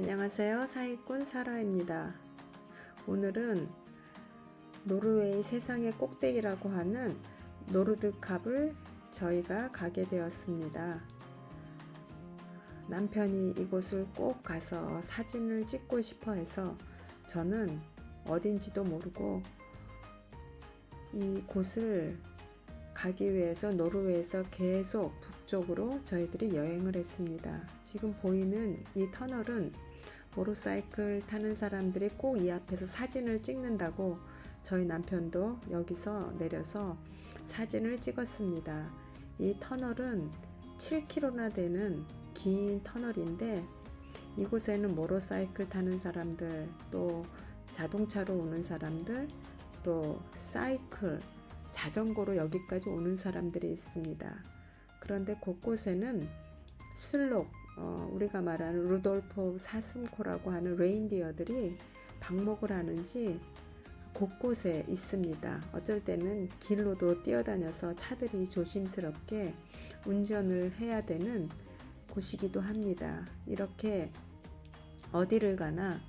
안녕하세요. 사기꾼 사라입니다. 오늘은 노르웨이 세상의 꼭대기라고 하는 노르드캅을 저희가 가게 되었습니다. 남편이 이곳을 꼭 가서 사진을 찍고 싶어 해서 저는 어딘지도 모르고 이 곳을 가기 위해서 노르웨이에서 계속 북쪽으로 저희들이 여행을 했습니다. 지금 보이는 이 터널은 모tor사이클 타는 사람들이 꼭 이 앞에서 사진을 찍는다고 저희 남편도 여기서 내려서 사진을 찍었습니다. 이 터널은 7km나 되는 긴 터널인데 이곳에는 모tor사이클 타는 사람들 또 자동차로 오는 사람들 또 사이클 자전거로 여기까지 오는 사람들이 있습니다. 그런데 곳곳에는 술록, 어, 우리가 말하는 루돌프 사슴코라고 하는 레인디어들이 방목을 하는지 곳곳에 있습니다. 어쩔 때는 길로도 뛰어다녀서 차들이 조심스럽게 운전을 해야 되는 곳이기도 합니다. 이렇게 어디를 가나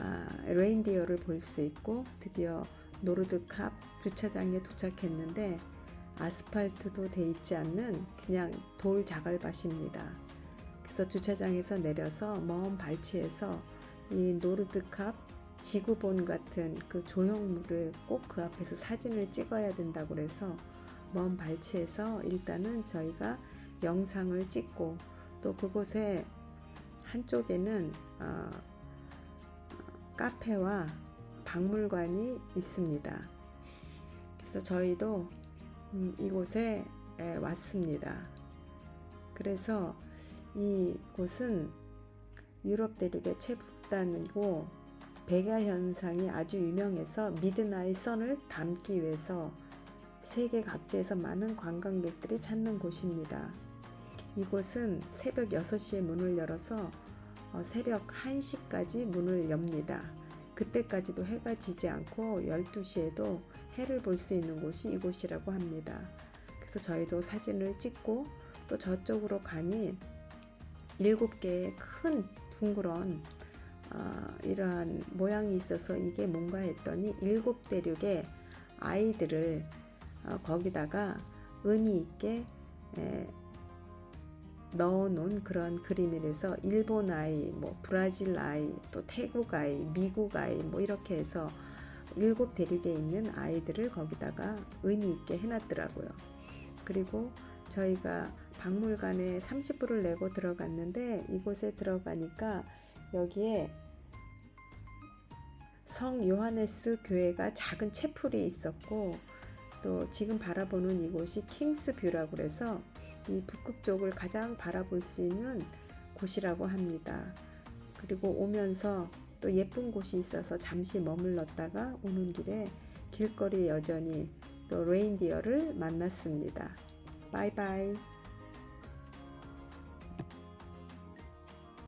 아, 레인디어를 볼 수 있고 드디어 노르드캅 주차장에 도착했는데 아스팔트도 돼 있지 않는 그냥 돌 자갈밭입니다. 그래서 주차장에서 내려서 먼 발치에서 이 노르드캅 지구본 같은 그 조형물을 꼭 그 앞에서 사진을 찍어야 된다고 그래서 먼 발치에서 일단은 저희가 영상을 찍고 또 그곳에 한쪽에는 어, 카페와 박물관이 있습니다. 그래서 저희도 음, 이곳에 에, 왔습니다. 그래서 이곳은 유럽 대륙의 최북단이고 백야 현상이 아주 유명해서 미드나잇 선을 담기 위해서 세계 각지에서 많은 관광객들이 찾는 곳입니다. 이곳은 새벽 6시에 문을 열어서 어, 새벽 1시까지 문을 엽니다. 그때까지도 해가 지지 않고 12시에도 해를 볼 수 있는 곳이 이곳이라고 합니다. 그래서 저희도 사진을 찍고 또 저쪽으로 가니 7개의 큰 둥그런 어, 이러한 모양이 있어서 이게 뭔가 했더니 일곱 대륙의 아이들을 어, 거기다가 의미 있게 에, 넣어놓은 그런 그림이라서 일본 아이, 뭐 브라질 아이, 또 태국 아이, 미국 아이 뭐 이렇게 해서 일곱 대륙에 있는 아이들을 거기다가 의미 있게 해놨더라고요. 그리고 저희가 박물관에 30불을 내고 들어갔는데 이곳에 들어가니까 여기에 성 요하네스 교회가 작은 채플이 있었고 또 지금 바라보는 이곳이 킹스 뷰라고 그래서 이 북극 쪽을 가장 바라볼 수 있는 곳이라고 합니다. 그리고 오면서 또 예쁜 곳이 있어서 잠시 머물렀다가 오는 길에 길거리 여전히 또 레인디어를 만났습니다. 바이바이.